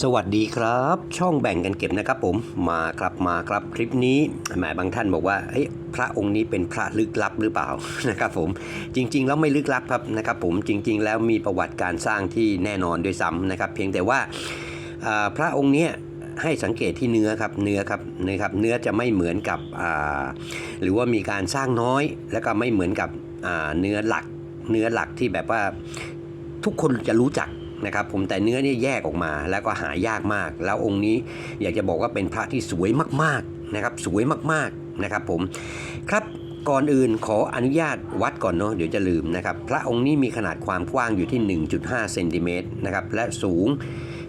สวัสดีครับ ช่องแบ่งกันเก็บนะครับผมมาครับมาครับคลิปนี้หมายบางท่านบอกว่าเฮ้ยพระองค์นี้เป็นพระลึกลับหรือเปล่านะครับผมจริง ๆ แล้วไม่ลึกลับครับนะครับผมจริง ๆ แล้วมีประวัติการสร้างที่แน่นอนด้วยซ้ำนะครับ เพียงแต่ว่าพระองค์เนี้ยให้สังเกตที่เนื้อครับเนื้อครับเนะครับเนื้อจะไม่เหมือนกับหรือว่ามีการสร้างน้อย แล้วก็ไม่เหมือนกับเนื้อหลักเนื้อหลักที่แบบว่าทุกคนจะรู้จัก นะครับผมแต่เนื้อเนี่ยแยกออกมาแล้วก็หายากมาก แล้วองค์นี้อยากจะบอกว่าเป็นพระที่สวยมากๆนะครับสวยมากๆนะครับผมครับก่อนอื่นขออนุญาตวัดก่อนเนาะเดี๋ยวจะลืมนะครับพระองค์นี้มีขนาดความกว้างอยู่ที่ 1.5เซนติเมตรนะครับและสูง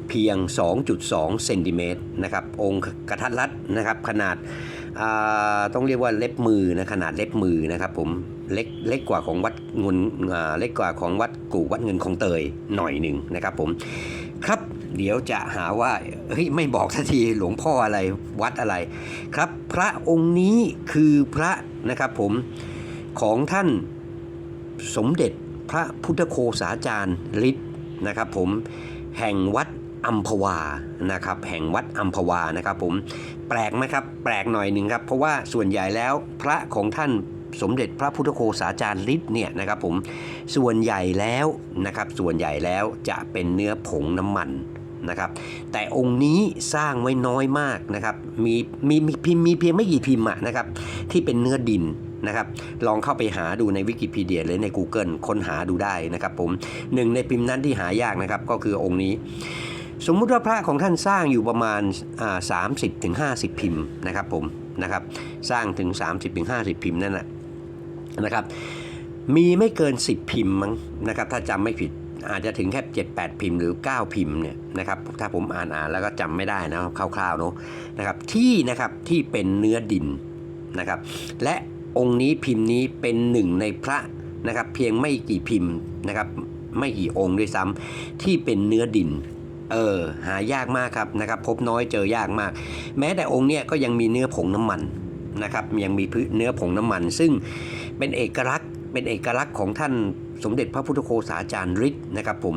เพียง 2.2เซนติเมตรนะครับองค์กระทัดรัดนะครับขนาด ต้องเรียกว่าเล็บมือนะขนาดเล็บมือนะครับผมเล็กเล็กกว่าของวัดเงินอ่าเล็กกว่าของวัดกู่วัดเงินของเตยหน่อยหนึ่งนะครับผมครับเดี๋ยวจะหาว่าเฮ้ยไม่บอกสักทีหลวงพ่ออะไรวัดอะไรครับ พระองค์นี้คือพระนะครับผมของท่านสมเด็จพระพุทธโคสาจารย์ฤทธิ์นะครับผมแห่งวัด อัมพวานะครับแห่งวัดอัมพวานะครับผมแปลกไหมครับแปลกหน่อยหนึ่งครับเพราะว่าส่วนใหญ่แล้วพระของท่านสมเด็จพระพุทธโคสาจารย์ฤทธิ์เนี่ยนะครับผมส่วนใหญ่แล้วนะครับส่วนใหญ่แล้วจะเป็นเนื้อผงน้ำมันนะครับแต่องค์นี้สร้างไว้น้อยมากนะครับมีมีมีพิมพ์มีเพียงไม่กี่พิมพ์ะนะครับที่เป็นเนื้อดินนะครับลองเข้าไปหาดูในวิกิพีเดียหรือใน Google ค้นหาดูได้นะครับผมหนึ่งในพิมพ์นั้นที่หายากนะครับก็คือองค์นี้ สมมุติว่าพระของท่านสร้างอยู่ประมาณสามสิบถึงห้าสิบพิมพ์นะครับผมนะครับสร้างถึง 30-50ถึงพิมพ์นั่นแหละนะครับมีไม่เกิน 10 พิมพ์มั้งนะครับถ้าจำไม่ผิดอาจจะถึงแค่7 8 พิมพ์หรือ 9 พิมพ์เนี่ยนะครับถ้าผมอ่านอ่านแล้วก็จำไม่ได้นะคร่าวๆเนาะนะครับที่นะครับที่เป็นเนื้อดินนะครับและองค์นี้พิมพ์นี้เป็นหนึ่งในพระนะครับเพียงไม่กี่พิมพ์นะครับไม่กี่องค์ด้วยซ้ำที่เป็นเนื้อดิน เออหายากมากครับนะครับ พบน้อยเจอยากมาก แม้แต่องค์เนี้ยก็ยังมีเนื้อผงน้ำมันนะครับยังมีพื้นเนื้อผงน้ำมัน ซึ่งเป็นเอกลักษณ์เป็นเอกลักษณ์ของท่านสมเด็จพระพุทธโฆษาจารย์ฤทธิ์นะครับผม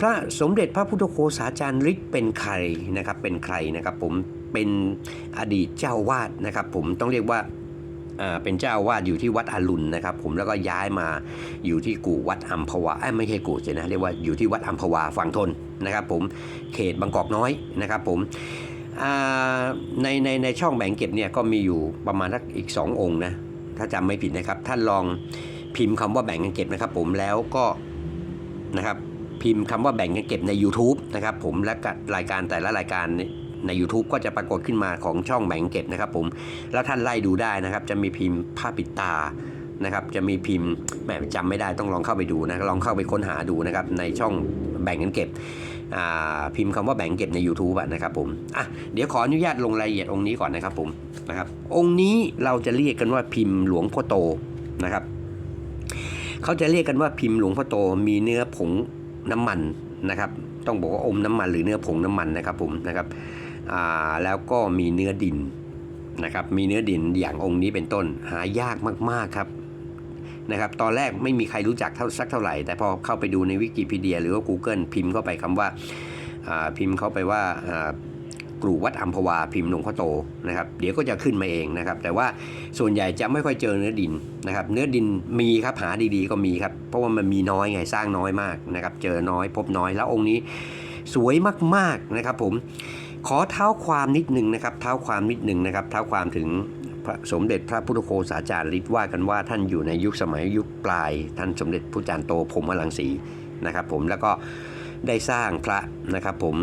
พระสมเด็จพระพุทธโฆษาจารย์ฤทธิ์เป็นใครนะครับเป็นใครนะครับผมเป็นอดีตเจ้าวาดนะครับผมต้องเรียกว่าอ่า เป็นเจ้าวาดอยู่ที่วัดอรุณนะครับ ผมแล้วก็ย้ายมาอยู่ที่กู่วัดอัมพวาเอ้ไม่ใช่กู่สินะเรียกว่าอยู่ที่วัดอัมพวาฝั่งทนนะครับ ผมเขตบางกอกน้อยนะครับ ผมอ่าในในในช่องแบ่งเก็บเนี่ยก็มีอยู่ประมาณสักอีก 2 องค์นะถ้าจำไม่ผิดนะครับ ท่านลองพิมพ์คำว่าแบ่งกันเก็บนะครับ ผมแล้วก็นะครับพิมพ์คำว่าแบ่งกันเก็บใน YouTube นะครับ ผมและก็รายการแต่ละรายการ ใน YouTube ก็จะปรากฏขึ้นมาของช่องแบ่งเก็บนะครับผมแล้วท่านไล่ดูได้นะครับ จะมีพิมพ์ผ้าปิดตานะครับจะมีพิมพ์แหมจำไม่ได้ต้องลองเข้าไปดูนะลองเข้าไปค้นหาดูนะครับในช่องแบ่งกันเก็บอ่าพิมพ์คำว่าแบ่งเก็บใน YouTube นะครับผมอะเดี๋ยวขออนุญาตลงรายละเอียดองค์นี้ก่อนนะครับผมนะครับองค์นี้เราจะเรียกกันว่าพิมพ์หลวงพ่อโตนะครับเขาจะเรียกกันว่าพิมพ์หลวงพ่อโตมีเนื้อผงน้ำมันนะครับ ต้องบอกว่าอมน้ำมันหรือเนื้อผงน้ำมันนะครับผมนะครับ แล้วก็มีเนื้อดินนะครับ มีเนื้อดินอย่างองค์นี้เป็นต้นหายากมากๆครับนะครับ ตอนแรกไม่มีใครรู้จักเท่าสักเท่าไหร่ แต่พอเข้าไปดูในวิกิพีเดีย หรือว่า Google พิมพ์เข้าไปคำว่าอ่าพิมพ์เข้าไปว่าอ่ากรูวัดอัมพวาพิมพ์หลวงพ่อโตนะครับ เดี๋ยวก็จะขึ้นมาเองนะครับ แต่ว่าส่วนใหญ่จะไม่ค่อยเจอเนื้อดินนะครับ เนื้อดินมีครับหาดีๆก็มีครับ เพราะว่ามันมีน้อยไงสร้างน้อยมากนะครับ เจอน้อยพบน้อยแล้วองค์นี้สวยมากๆนะครับผม ขอเท้าความนิดหนึ่งนะครับเท้าความนิดหนึ่งนะครับเท้าความถึงสมเด็จพระพุทธโฆษาจารย์ฤทธิ์ว่ากันว่าท่านอยู่ในยุคสมัยยุคปลาย ท่านสมเด็จพระจารย์โตพรมลังสีนะครับ ผมแล้วก็ได้สร้างพระนะครับ ผม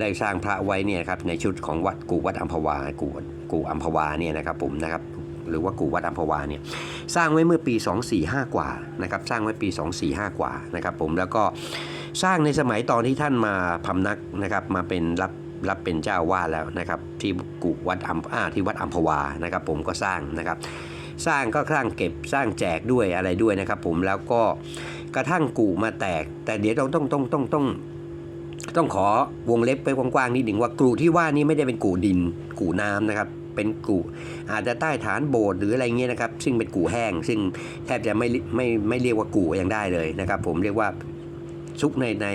ได้สร้างพระไว้เนี่ยครับในชุดของวัดกูวัดอัมพวากูกูอัมพวาเนี่ยนะครับ ผมนะครับหรือว่ากูวัดอัมพวาเนี่ยสร้างไว้เมื่อปี 245 กว่านะครับสร้างไว้ปี 245 กว่านะครับ ผมแล้วก็สร้างในสมัยตอนที่ท่านมาพำนักนะครับมาเป็นรับ รับเป็นเจ้าวาดแล้วนะครับ ที่กุวัดอัมอาที่วัดอัมพวานะครับ ผมก็สร้างนะครับ สร้างก็สร้างเก็บสร้างแจกด้วยอะไรด้วยนะครับ ผมแล้วก็กระทั่งกูมาแตก แต่เดี๋ยวต้องต้องต้องต้องต้องต้องขอวงเล็บไปกว้างๆนิดหนึ่งว่ากูที่ว่านี้ไม่ได้เป็นกูดินกูน้ำนะครับเป็นกูอาจจะใต้ฐานโบสถ์หรืออะไรเงี้ยนะครับ ซึ่งเป็นกูแห้ง ซึ่งแทบจะไม่ไม่ไม่เรียกว่ากูยังได้เลยนะครับ ผมเรียกว่าซุกในใน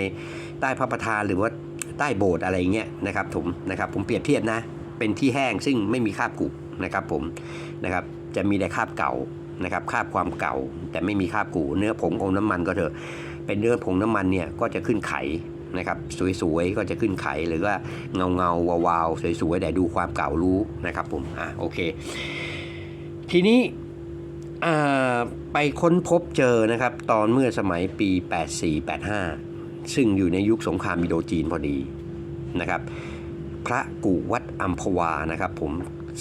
ใต้พระประธานหรือว่า ใต้โบสถ์อะไรเงี้ยนะครับผมนะครับผมเปรียบเทียบนะเป็นที่แห้งซึ่งไม่มีคราบกุนะครับผมนะครับจะมีแต่คราบเก่านะครับคราบความเก่าแต่ไม่มีคราบกูเนื้อผงของน้ำมันก็เถอะ เป็นเนื้อผงน้ำมันเนี่ยก็จะขึ้นไขนะครับสวยๆก็จะขึ้นไขหรือว่าเงาเงาวาวๆสวยๆแต่ดูความเก่ารู้นะครับผมอะโอเค ทีนี้อ่าไปค้นพบเจอนะครับ ตอนเมื่อสมัยปี 84-85 ซึ่งอยู่ในยุคสงครามมิโดจีนพอดีนะครับ พระกู่วัดอัมพวานะครับผม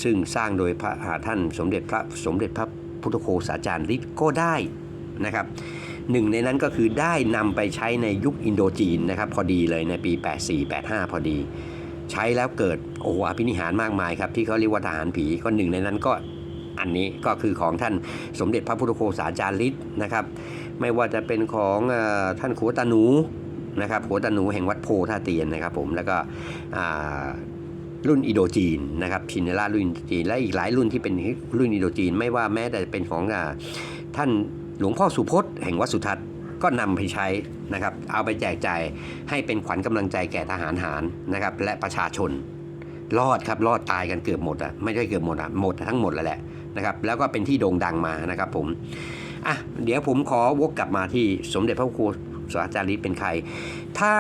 ซึ่งสร้างโดยพระอ่าท่านสมเด็จพระสมเด็จพระพุทธโฆษาจารย์ฤทธิ์ก็ได้นะครับหนึ่งในนั้นก็คือได้นำไปใช้ในยุคอินโดจีนนะครับพอดีเลยในปี 84-85 พอดี ใช้แล้วเกิดโอ้โหอภินิหารมากมายครับที่เขาเรียกว่าทหารผีก็หนึ่งในนั้นก็อันนี้ก็คือของท่านสมเด็จพระพุทธโฆษาจารย์ฤทธิ์นะครับ ไม่ว่าจะเป็นของท่านขัวตาหนู นะครับขัวตาหนูแห่งวัดโพท่าเตียนนะครับผมแล้วก็รุ่นอิโดจีนนะครับชินเนล่ารุ่นอิโดจีนและอีกหลายรุ่นที่เป็นรุ่นอิโดจีน ไม่ว่าแม้แต่เป็นของอท่านหลวงพ่อสุพจน์แห่งวัดสุทัศน์ก็นำไปใช้นะครับ เอาไปแจกจ่ายให้เป็นขวัญกำลังใจแก่ทหารหารนะครับ และประชาชน รอดครับรอดตายกันเกือบหมดอะไม่ใช่เกือบหมดอะหมดทั้งหมดแล้วแหละนะครับ แล้วก็เป็นที่โด่งดังมานะครับผมอะเดี๋ยวผมขอวกกลับมาที่สมเด็จพระครู สาจารีเป็นใคร ถ้า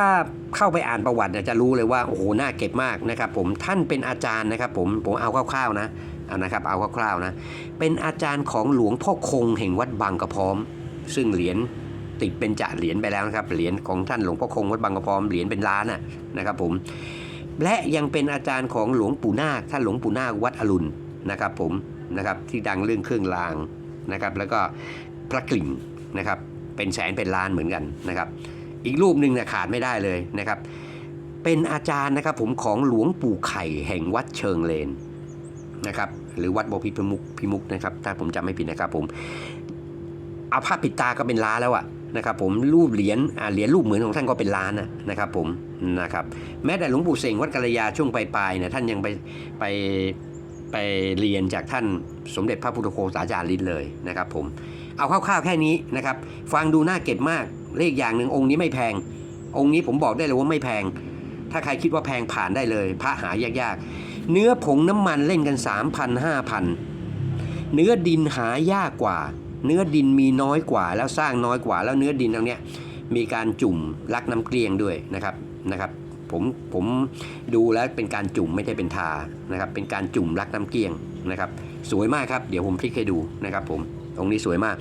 เข้าไปอ่านประวัติจะรู้เลยว่าโอ้โหน่าเก็บมากนะครับ ผมท่านเป็นอาจารย์นะครับ ผมผมเอาคร่าวๆนะเอานะครับเอาคร่าวๆนะเป็นอาจารย์ของหลวงพ่อคงแห่งวัดบางกระพร้อม ซึ่งเหรียญติดเป็นจ่าเหรียญไปแล้วนะครับเหรียญของท่านหลวงพ่อคงวัดบางกระพร้อมเหรียญเป็นล้านน่ะนะครับ ผมและยังเป็นอาจารย์ของหลวงปู่นาคท่านหลวงปู่นาควัดอรุณนะครับ ผมนะครับที่ดังเรื่องเครื่องรางนะครับ แล้วก็พระกลิ่งนะครับ เป็นแสนเป็นล้านเหมือนกันนะครับ อีกรูปหนึ่งเนี่ยขาดไม่ได้เลยนะครับ เป็นอาจารย์นะครับผมของหลวงปู่ไข่แห่งวัดเชิงเลนนะครับหรือวัดบพิพิมุกพิมุกนะครับถ้าผมจำไม่ผิดนะครับผมเอาผ้าปิดตาก็เป็นล้านแล้วอะนะครับผมรูปเหรียญเหรียญรูปเหมือนของท่านก็เป็นล้านนะนะครับผมนะครับแม้แต่หลวงปู่เสงวัดกัลยาช่วงปลายๆเนี่ยท่านยังไปไปไปเรียนจากท่านสมเด็จพระพุทธโฆษาจารย์ฤทธิ์เลยนะครับผม เอาคร่าวๆแค่นี้นะครับ ฟังดูน่าเก็บมาก เลขอย่างหนึ่งองค์นี้ไม่แพง องค์นี้ผมบอกได้เลยว่าไม่แพง ถ้าใครคิดว่าแพงผ่านได้เลย พระหายากๆ เนื้อผงน้ำมันเล่นกัน3,000 5,000 เนื้อดินหายากกว่า เนื้อดินมีน้อยกว่า แล้วสร้างน้อยกว่า แล้วเนื้อดินตรงเนี้ยมีการจุ่มลักน้ำเกลียงด้วยนะครับนะครับผมผมดูแล้วเป็นการจุ่มไม่ได้เป็นทานะครับ เป็นการจุ่มลักน้ำเกลียงนะครับ สวยมากครับ เดี๋ยวผมพลิกให้ดูนะครับผม ตรงนี้สวยมาก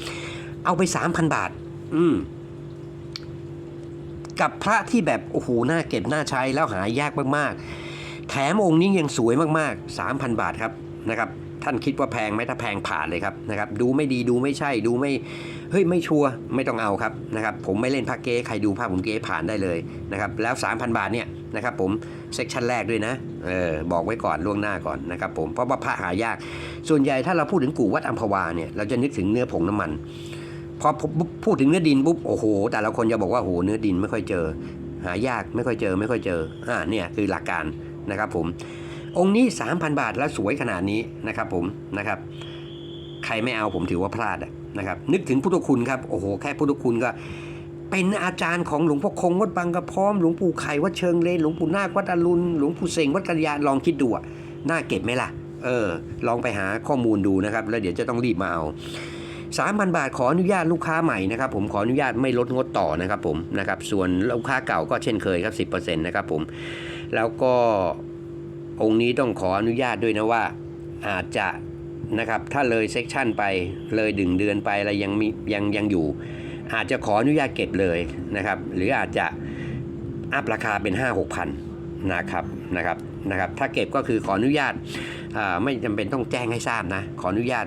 เอาไป 3,000 บาท อืมกับพระที่แบบโอ้โหน่าเก็บน่าใช้แล้วหายากมากๆ แถมองค์นี้ยังสวยมากๆ 3,000 บาทครับนะครับ ท่านคิดว่าแพงไหมถ้าแพงผ่านเลยครับนะครับดูไม่ดีดูไม่ใช่ดูไม่เฮ้ยไม่ชัวร์ไม่ต้องเอาครับนะครับผมไม่เล่นพระเก๊ใครดูภาพผมเก๊ผ่านได้เลยนะครับแล้ว 3,000 บาทเนี่ยนะครับผมเซกชันแรกด้วยนะเออบอกไว้ก่อนล่วงหน้าก่อนนะครับผมเพราะว่าพระหายาก ส่วนใหญ่ถ้าเราพูดถึงกู่วัดอัมพวาเนี่ยเราจะนึกถึงเนื้อผงน้ำมันพอพูดถึงเนื้อดินปุ๊บโอ้โห แต่ละคนจะบอกว่าโอ้โหเนื้อดินไม่ค่อยเจอ หายากไม่ค่อยเจอไม่ค่อยเจออ่าเนี่ยคือหลักการนะครับผม องค์นี้ 3,000 บาทแล้วสวยขนาดนี้นะครับผมนะครับ ใครไม่เอาผมถือว่าพลาดนะครับ นึกถึงพุทธคุณครับโอ้โหแค่พุทธคุณก็ เป็นอาจารย์ของหลวงพ่อคงวัดบางกระพร้อมหลวงปู่ไข่วัดเชิงเลนหลวงปู่นาควัดอรุณหลวงปู่เสงวัดกัลยาลองคิดดูน่าเก็บไหมล่ะ เออ ลองไปหาข้อมูลดูนะครับ แล้วเดี๋ยวจะต้องรีบมาเอา3,000บาทขออนุญาตลูกค้าใหม่นะครับผมขออนุญาตไม่ลดงดต่อนะครับผมนะครับส่วนลูกค้าเก่าก็เช่นเคยครับ10%นะครับผมแล้วก็ องค์นี้ต้องขออนุญาตด้วยนะว่า อาจจะนะครับถ้าเลยเซกชันไปเลยดึงเดือนไปอะไรยังมียังยังอยู่ อาจจะขออนุญาตเก็บเลยนะครับ หรืออาจจะอัพราคาเป็น 5 6พันนะครับนะครับนะครับ ถ้าเก็บก็คือขออนุญาตไม่จำเป็นต้องแจ้งให้ทราบนะ ขออนุญาต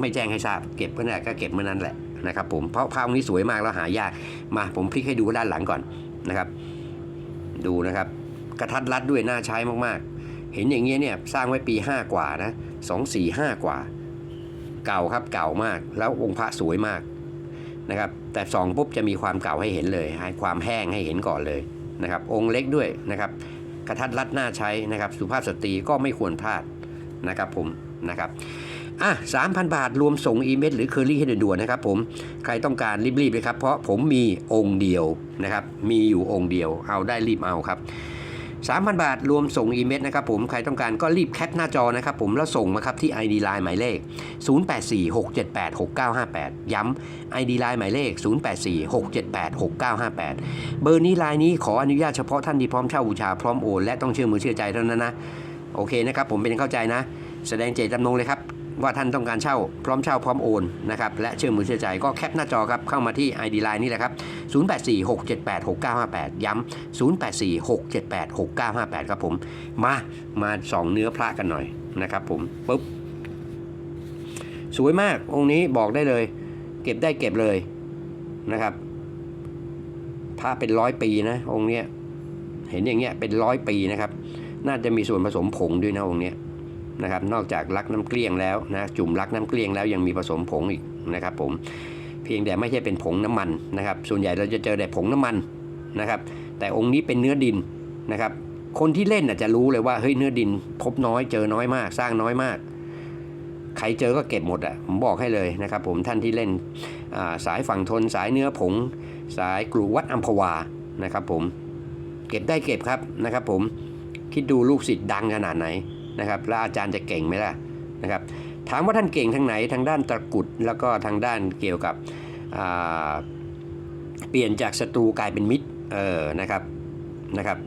ไม่แจ้งให้ทราบ เก็บเมื่อไหร่ก็เก็บเมื่อนั้นแหละนะครับผมเพราะภาพนี้สวยมากแล้วหายากมาผมพลิกให้ดูด้านหลังก่อนนะครับ ดูนะครับ กระทัดรัดด้วยน่าใช้มากๆ เห็นอย่างเงี้ยเนี่ยสร้างไว้ปี 5 กว่านะสองสี่ห้ากว่า เก่าครับเก่ามากแล้วองค์พระสวยมากนะครับแต่สองปุ๊บจะมีความเก่าให้เห็นเลย ให้ความแห้งให้เห็นก่อนเลยนะครับองค์เล็กด้วยนะครับกระทัดรัดน่าใช้นะครับสุภาพสตรีก็ไม่ควรพลาดนะครับผมนะครับอะ3,000บาทรวมส่งอีเมลหรือเคอรี่ให้ด่วนๆนะครับผมใครต้องการรีบๆเลยครับ เพราะผมมีองค์เดียวนะครับมีอยู่องค์เดียวเอาได้รีบเอาครับ 3,000 บาทรวมส่งอีเมลนะครับผมใครต้องการก็รีบแคปหน้าจอนะครับผมแล้วส่งมาครับที่ ID Line หมายเลข 0846786958 ย้ำ ID Line หมายเลข 0846786958 เบอร์นี้ไลน์นี้ขออนุญาตเฉพาะท่านที่พร้อมเช่าบูชาพร้อมโอนและต้องเชื่อมือเชื่อใจเท่านั้นนะโอเคนะครับผมเป็นเข้าใจนะ แสดงเจตจำนงเลยครับ ว่าท่านต้องการเช่าพร้อมเช่าพร้อมโอนนะครับและเชื่อมือเชื่อใจก็แคปหน้าจอครับเข้ามาที่ ID Line นี่แหละครับ 0846786958 ย้ำ0846786958 ครับผม มามาส่องเนื้อพระกันหน่อยนะครับผมปุ๊บสวยมากองค์นี้บอกได้เลย เก็บได้เก็บเลยนะครับพระเป็นร้อยปีนะองค์เนี้ยเห็นอย่างเงี้ยเป็นร้อยปีนะครับ น่าจะมีส่วนผสมผงด้วยนะองค์เนี้ย นะครับนอกจากลักน้ำเกลี้ยงแล้วนะจุ่มลักน้ำเกลี้ยงแล้วยังมีผสมผงอีกนะครับผมเพียงแต่ไม่ใช่เป็นผงน้ำมันนะครับ ส่วนใหญ่เราจะเจอแต่ผงน้ำมันนะครับแต่องค์นี้เป็นเนื้อดินนะครับคนที่เล่นน่ะจะรู้เลยว่าเฮ้ยเนื้อดิน พบน้อยเจอน้อยมาก สร้างน้อยมาก ใครเจอก็เก็บหมดอะผมบอกให้เลยนะครับผมท่านที่เล่นาสายฝั่งทนสายเนื้อผง สายกลูวัดอัมพวานะครับผมเก็บได้เก็บครับนะครับผมคิดดูลูกศิษย์ดังขนาดไหน นะครับแล้วอาจารย์จะเก่งไหมล่ะนะครับถามว่าท่านเก่งทางไหนทางด้านตะกรุดแล้วก็ทางด้านเกี่ยวกับเปลี่ยนจากศัตรูกลายเป็นมิตรเออนะครับนะครับ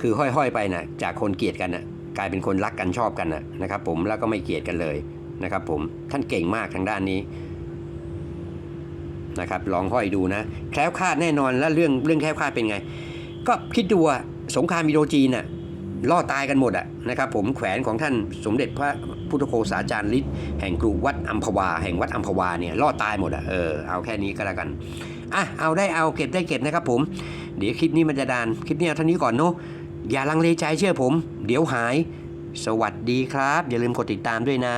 คือห้อยๆไปนะจากคนเกลียดกันนะกลายเป็นคนรักกันชอบกันนะนะครับผมแล้วก็ไม่เกลียดกันเลยนะครับผมท่านเก่งมากทางด้านนี้นะครับลองห้อยดูนะแคล้วคลาดแน่นอนแล้วเรื่องเรื่องแคล้วคลาดเป็นไง ก็คิดดูสงครามอิโดจีนน่ะ ล่อตายกันหมดอะนะครับผมแขวนของท่านสมเด็จพระพุทธโฆษาจารย์ฤทธิ์แห่งกรุวัดอัมพวา แห่งวัดอัมพวาเนี่ยล่อตายหมดอะเออเอาแค่นี้ก็แล้วกันอะเอาได้เอาเก็บได้เก็บนะครับผม เดี๋ยวคลิปนี้มันจะดานคลิปนี้เอาเท่านี้ก่อนเนาะอย่าลังเลใจเชื่อผม เดี๋ยวหาย สวัสดีครับ อย่าลืมกดติดตามด้วยนะ